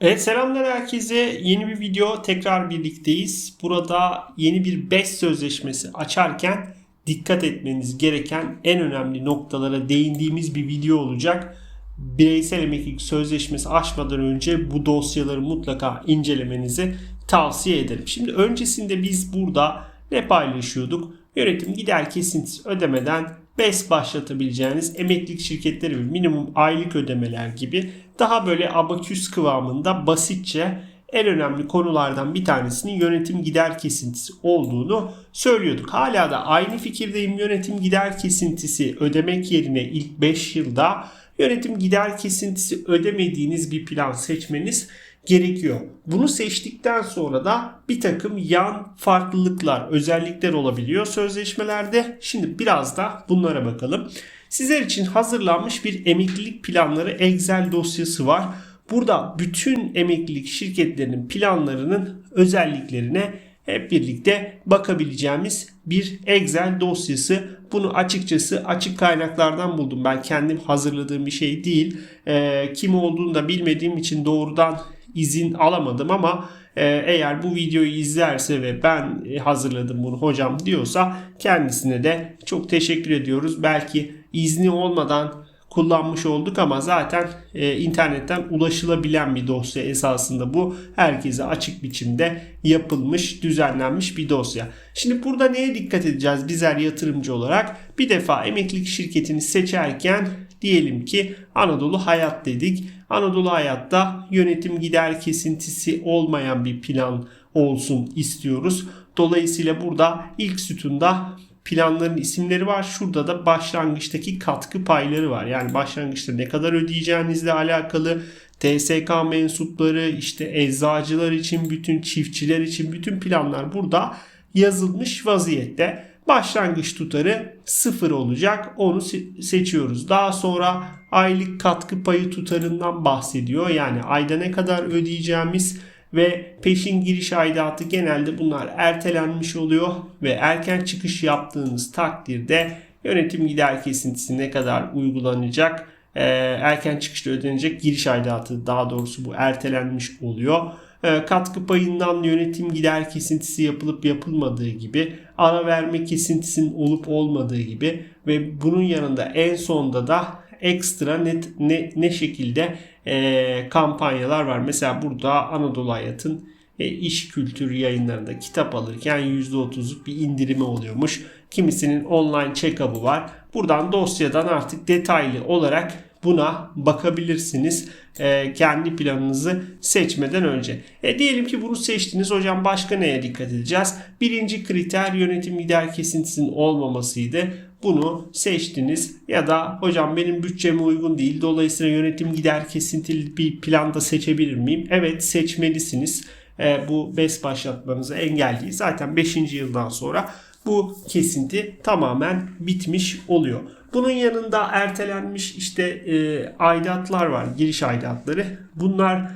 Evet selamlar herkese. Yeni bir video tekrar birlikteyiz. Burada yeni bir BES sözleşmesi açarken dikkat etmeniz gereken en önemli noktalara değindiğimiz bir video olacak. Bireysel emeklilik sözleşmesi açmadan önce bu dosyaları mutlaka incelemenizi tavsiye ederim. Şimdi öncesinde biz burada ne paylaşıyorduk? Yönetim gider kesintisi ödemeden BES başlatabileceğiniz emeklilik şirketleri ve minimum aylık ödemeler gibi daha böyle abaküs kıvamında basitçe en önemli konulardan bir tanesinin yönetim gider kesintisi olduğunu söylüyorduk. Hala da aynı fikirdeyim. Yönetim gider kesintisi ödemek yerine ilk 5 yılda yönetim gider kesintisi ödemediğiniz bir plan seçmeniz gerekiyor. Bunu seçtikten sonra da bir takım yan farklılıklar, özellikler olabiliyor sözleşmelerde. Şimdi biraz da bunlara bakalım. Sizler için hazırlanmış bir emeklilik planları Excel dosyası var. Burada bütün emeklilik şirketlerinin planlarının özelliklerine hep birlikte bakabileceğimiz bir Excel dosyası. Bunu açıkçası açık kaynaklardan buldum. Ben kendim hazırladığım bir şey değil. Ee, kim olduğunu da bilmediğim için doğrudan izin alamadım ama e, eğer bu videoyu izlerse ve ben hazırladım bunu hocam diyorsa kendisine de çok teşekkür ediyoruz. Belki izni olmadan kullanmış olduk ama zaten e, internetten ulaşılabilen bir dosya esasında bu. Herkese açık biçimde yapılmış, düzenlenmiş bir dosya. Şimdi burada neye dikkat edeceğiz bizler yatırımcı olarak? Bir defa emeklilik şirketini seçerken diyelim ki Anadolu Hayat dedik. Anadolu Hayat'ta yönetim gider kesintisi olmayan bir plan olsun istiyoruz. Dolayısıyla burada ilk sütunda planların isimleri var. Şurada da başlangıçtaki katkı payları var. Yani başlangıçta ne kadar ödeyeceğinizle alakalı TSK mensupları, işte eczacılar için, bütün çiftçiler için bütün planlar burada yazılmış vaziyette. Başlangıç tutarı sıfır olacak. Onu seçiyoruz. Daha sonra aylık katkı payı tutarından bahsediyor. Yani ayda ne kadar ödeyeceğimiz ve peşin giriş aidatı genelde bunlar ertelenmiş oluyor ve erken çıkış yaptığınız takdirde yönetim gider kesintisi ne kadar uygulanacak erken çıkışta ödenecek giriş aidatı daha doğrusu bu ertelenmiş oluyor. Ee, katkı payından yönetim gider kesintisi yapılıp yapılmadığı gibi ara verme kesintisinin olup olmadığı gibi ve bunun yanında en sonda da ekstra net ne, ne şekilde e, kampanyalar var. Mesela burada Anadolu Hayat'ın e, iş kültürü yayınlarında kitap alırken %30'luk bir indirimi oluyormuş. Kimisinin online check-up'ı var. Buradan dosyadan artık detaylı olarak buna bakabilirsiniz e, kendi planınızı seçmeden önce. E, diyelim ki bunu seçtiniz hocam başka neye dikkat edeceğiz? Birinci kriter yönetim gider kesintisinin olmamasıydı. Bunu seçtiniz ya da hocam benim bütçeme uygun değil dolayısıyla yönetim gider kesintili bir planda seçebilir miyim? Evet seçmelisiniz. E, bu BES başlatmanızı engelleyici. Zaten 5. yıldan sonra bu kesinti tamamen bitmiş oluyor. Bunun yanında ertelenmiş işte e, aidatlar var, giriş aidatları. Bunlar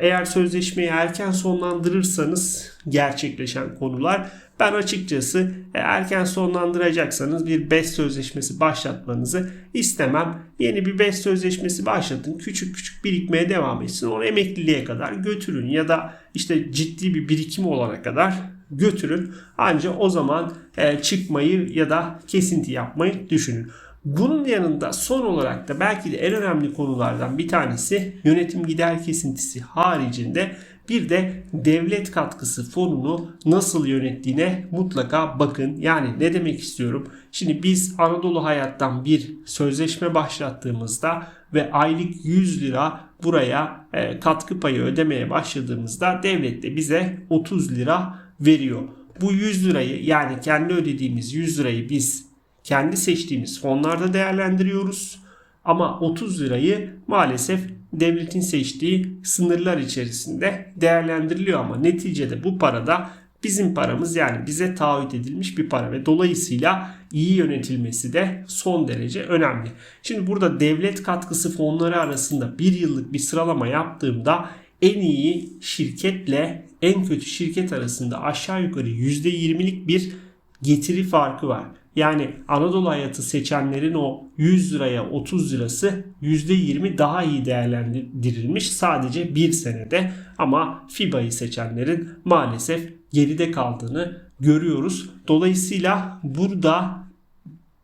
eğer sözleşmeyi erken sonlandırırsanız gerçekleşen konular. Ben açıkçası e, erken sonlandıracaksanız bir BES sözleşmesi başlatmanızı istemem. Yeni bir BES sözleşmesi başlatın. Küçük küçük birikmeye devam etsin. Onu emekliliğe kadar götürün ya da işte ciddi bir birikim olana kadar götürün. Ancak o zaman e, çıkmayı ya da kesinti yapmayı düşünün. Bunun yanında son olarak da belki de en önemli konulardan bir tanesi yönetim gider kesintisi haricinde bir de devlet katkısı fonunu nasıl yönettiğine mutlaka bakın. Yani ne demek istiyorum? Şimdi biz Anadolu Hayat'tan bir sözleşme başlattığımızda ve aylık 100 lira buraya e, katkı payı ödemeye başladığımızda devlet de bize 30 lira veriyor. Bu 100 lirayı yani kendi ödediğimiz 100 lirayı biz kendi seçtiğimiz fonlarda değerlendiriyoruz. Ama 30 lirayı maalesef devletin seçtiği sınırlar içerisinde değerlendiriliyor ama neticede bu parada bizim paramız yani bize taahhüt edilmiş bir para ve dolayısıyla iyi yönetilmesi de son derece önemli. Şimdi burada devlet katkısı fonları arasında bir yıllık bir sıralama yaptığımda en iyi şirketle en kötü şirket arasında aşağı yukarı %20'lik bir getiri farkı var. Yani Anadolu hayatı seçenlerin o 100 liraya 30 lirası %20 daha iyi değerlendirilmiş sadece bir senede. Ama FIBA'yı seçenlerin maalesef geride kaldığını görüyoruz. Dolayısıyla burada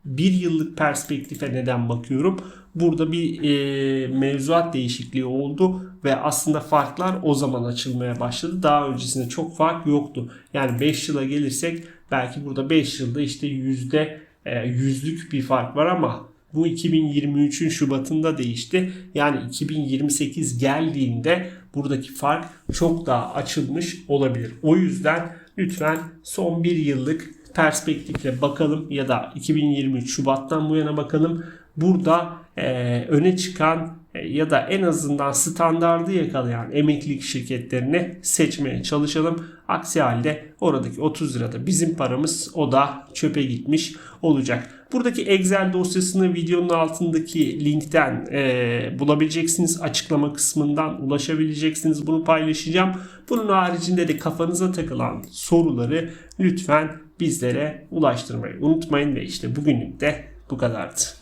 bir yıllık perspektife neden bakıyorum. Burada bir e, mevzuat değişikliği oldu ve aslında farklar o zaman açılmaya başladı. Daha öncesinde çok fark yoktu. Yani 5 yıla gelirsek belki burada 5 yılda işte yüzde e, yüzlük bir fark var ama bu 2023'ün Şubat'ında değişti. Yani 2028 geldiğinde buradaki fark çok daha açılmış olabilir. O yüzden lütfen son bir yıllık perspektifle bakalım ya da 2023 Şubat'tan bu yana bakalım. Burada e, öne çıkan ya da en azından standardı yakalayan emeklilik şirketlerini seçmeye çalışalım. Aksi halde oradaki 30 lirada bizim paramız o da çöpe gitmiş olacak. Buradaki Excel dosyasını videonun altındaki linkten e, bulabileceksiniz. Açıklama kısmından ulaşabileceksiniz. Bunu paylaşacağım. Bunun haricinde de kafanıza takılan soruları lütfen bizlere ulaştırmayı unutmayın ve işte bugünlük de bu kadardı.